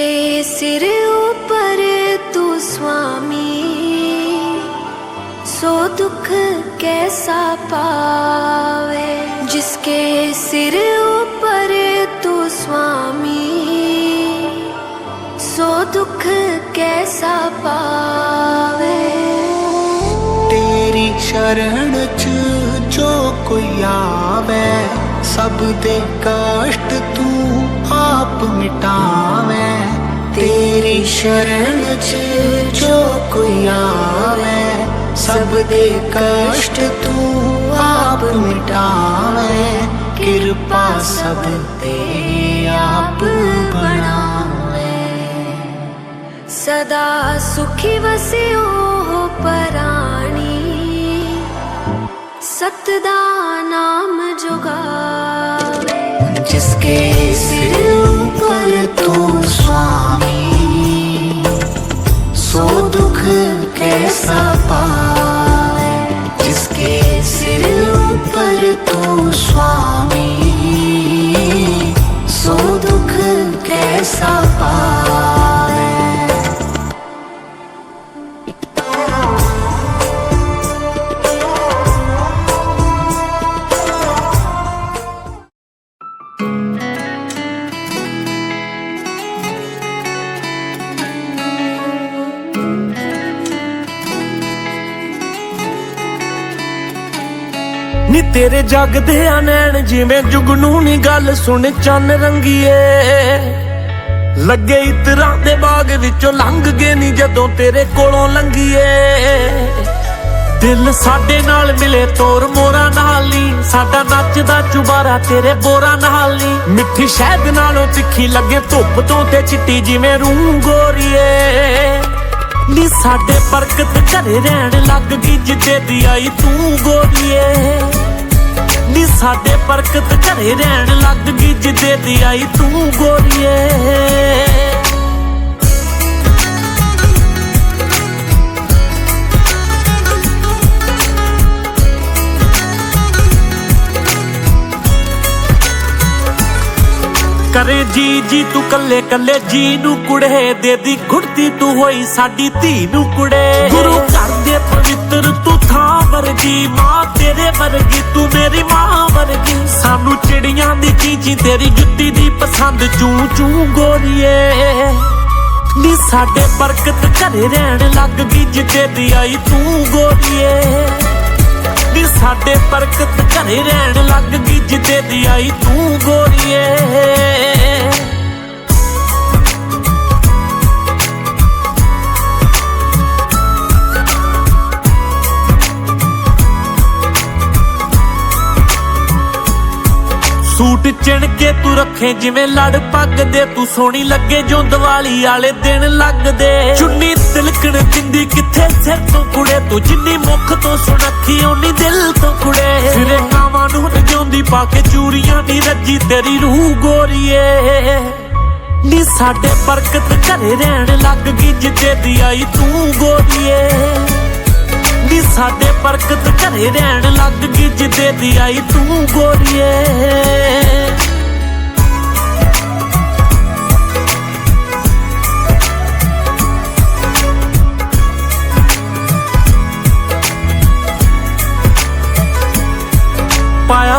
के सिर ऊपर तू स्वामी सो दुख कैसा पावे जिसके सिर ऊपर तू स्वामी सो दुख कैसा पावे तेरी शरण च जो कोई आवे सब दे कष्ट तू आप मिटा ਤੇਰੀ ਸ਼ਰਨ ਚ ਜੋ ਕੋਈ ਆਵੇ, ਸਭ ਦੇ ਕਸ਼ਟ ਤੂੰ ਆਪ ਮਿਟਾਵੇ। ਕਿਰਪਾ ਸਭ ਤੇ ਆਪ ਬਣਾਵੇ। ਸਦਾ ਸੁਖੀ ਵਸਿਓ ਪ੍ਰਾਣੀ। ਸਤ ਦਾ ਨਾਮ ਜੁਗਾਵੇ ਜਿਸਕੇ ਸਿਰ ਤੂੰ ਸਵਾ दुख कैसा पाए जिसके सिर ऊपर तू स्वामी सो दुख कैसा पाए ਨੀ ਤੇਰੇ ਜਗਦੇ ਆ ਨੈਣ ਜਿਵੇਂ ਜੁਗਨੂ ਨੀ ਗੱਲ ਸੁਣ ਚੰਨ ਰੰਗੀਏ। ਲੱਗੇ ਇਤਰਾਂ ਦੇ ਬਾਗ ਵਿੱਚੋਂ ਲੰਘ ਗਏ ਨੀ ਜਦੋਂ ਤੇਰੇ ਕੋਲੋਂ ਲੰਘੀਏ। ਦਿਲ ਸਾਡੇ ਨਾਲ ਮਿਲੇ ਤੋਰ ਮੋਰਾ ਨਾਲ ਨੀ, ਸਾਡਾ ਨੱਚਦਾ ਚੁਬਾਰਾ ਤੇਰੇ ਬੋਰਾ ਨਾਲ ਨੀ। ਮਿੱਠੀ ਸ਼ਹਿਦ ਨਾਲੋਂ ਤਿੱਖੀ ਲੱਗੇ ਧੁੱਪ ਤੋਂ ਤੇ ਚਿੱਟੀ ਜਿਵੇਂ ਰੂਹ ਗੋਰੀਏ। ਨੀ ਸਾਡੇ ਬਰਕਤ ਘਰੇ ਰਹਿਣ ਲੱਗ ਗਈ, ਜਿੱਦੇ ਦੀ ਆਈ ਤੂੰ ਗੋਰੀਏ ਨੀ ਸਾਡੇ ਬਰਕਤ ਘਰੇ ਰਹਿਣ ਲੱਗ ਗਈ, ਜਿੱਦੇ ਦੀ ਆਈ ਤੂੰ ਗੋਰੀਏ ਕਰੇ ਜੀ ਜੀ ਤੂੰ ਕੱਲੇ ਕੱਲੇ ਜੀ ਨੂੰ ਕੁੜੇ ਦੇ ਦੀ ਘੁੜਤੀ ਤੂੰ ਹੋਈ ਸਾਡੀ ਧੀ ਨੂੰ ਕੁੜੇ। ਗੁਰੂ ਘਰ ਦੇ ਪਵਿੱਤਰ ਤੂੰ ਥਾਂ ਵਰਗੀ, ਮਾਂ ਤੇਰੇ ਵਰਗੀ, ਤੂੰ ਮੇਰੀ ਮਾਂ ਵਰਗੀ। ਸਾਨੂੰ ਚਿੜੀਆਂ ਦੀ ਚੀਚੀ, ਤੇਰੀ ਜੁੱਤੀ ਦੀ ਪਸੰਦ ਚੂੰ ਚੂੰ ਗੋਰੀਏ। ਨੀ ਸਾਡੇ ਬਰਕਤ ਘਰੇ ਰਹਿਣ ਲੱਗ ਗਈ ਜਿੱਦੇ ਦੀ ਆਈ ਤੂੰ ਗੋਰੀਏ। ਨੀ ਸਾਡੇ ਬਰਕਤ ਘਰੇ ਰਹਿਣ ਲੱਗ ਗਈ ਜਿੱਦੇ ਦੀ ਆਈ ਤੂੰ ਗੋਰੀਏ। ਸੂਟ ਚਿਣ ਕੇ ਤੂੰ ਰੱਖੇ, ਜਿਵੇਂ ਲੜ ਪੱਗ ਦੇ ਤੂੰ ਸੋਹਣੀ ਲੱਗੇ ਜੋ ਦੀਵਾਲੀ ਵਾਲੇ ਦਿਨ ਲੱਗਦੇ। ਚੁੰਨੀ ਤਿਲਕਣ ਦਿੰਦੀ ਕਿੱਥੇ ਸਿਰ ਤੋਂ ਕੁੜੇ, ਤੂੰ ਜਿੰਨੀ ਮੁੱਖ ਤੋਂ ਸੁਣੱਖੀ ਓਨੀ ਦਿਲ ਤੋਂ ਕੁੜੇ। ਸਿਰੇ ਕਾਵਾਂ ਨੂੰ ਨਜਾਉਂਦੀ ਪਾ ਕੇ ਚੂੜੀਆਂ ਦੀ ਰੱਜੀ, ਤੇਰੀ ਰੂਹ ਗੋਰੀਏ। ਨੀ ਸਾਡੇ ਬਰਕਤ ਘਰੇ ਰਹਿਣ ਲੱਗ ਗਈ, ਜਿੱਦੇ ਦੀ ਆਈ ਤੂੰ ਗੋਰੀਏ। ਨੀ ਸਾਡੇ ਬਰਕਤ ਘਰੇ ਰਹਿਣ ਲੱਗ ਗਈ, ਜਿੱਦੇ ਦੀ ਆਈ ਤੂੰ ਗੋਰੀਏ।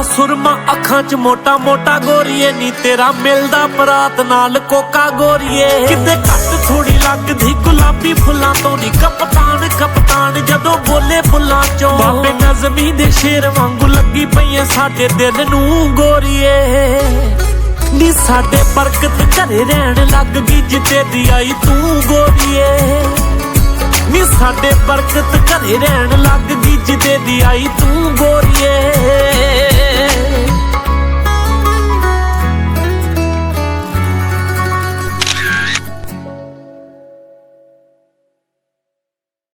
ਪਾਇਆ ਸੁਰਮਾ ਅੱਖਾਂ 'ਚ ਮੋਟਾ ਮੋਟਾ ਗੋਰੀਏ, ਨੀ ਤੇਰਾ ਮਿਲਦਾ ਪਰਾਤ ਨਾਲ ਕੋਕਾ ਗੋਰੀਏ। ਕਿਤੇ ਘੱਟ ਥੋੜੀ ਲੱਗਦੀ ਗੁਲਾਬੀ ਫੁੱਲਾਂ ਤੋਂ ਨੀ ਕਪਤਾਨ ਕਪਤਾਨ ਜਦੋਂ ਬੋਲੇ ਫੁੱਲਾਂ 'ਚੋਂ। ਬਾਬੇ ਨਜ਼ਮੀ ਦੇ ਸ਼ੇਰ ਵਾਂਗੂ ਲੱਗੀ ਪਈਏ ਸਾਡੇ ਦਿਲ ਨੂੰ ਗੋਰੀਏ। ਨੀ ਸਾਡੇ ਬਰਕਤ ਘਰੇ ਰਹਿਣ ਲੱਗ ਗਈ ਜਿੱਤੇ ਦੀ ਆਈ ਤੂੰ ਗੋਰੀਏ। ਨੀ ਸਾਡੇ ਬਰਕਤ ਘਰੇ ਰਹਿਣ ਲੱਗ ਗਈ ਜਿੱਦੇ ਦੀ ਆਈ ਤੂੰ ਗੋਰੀਏ।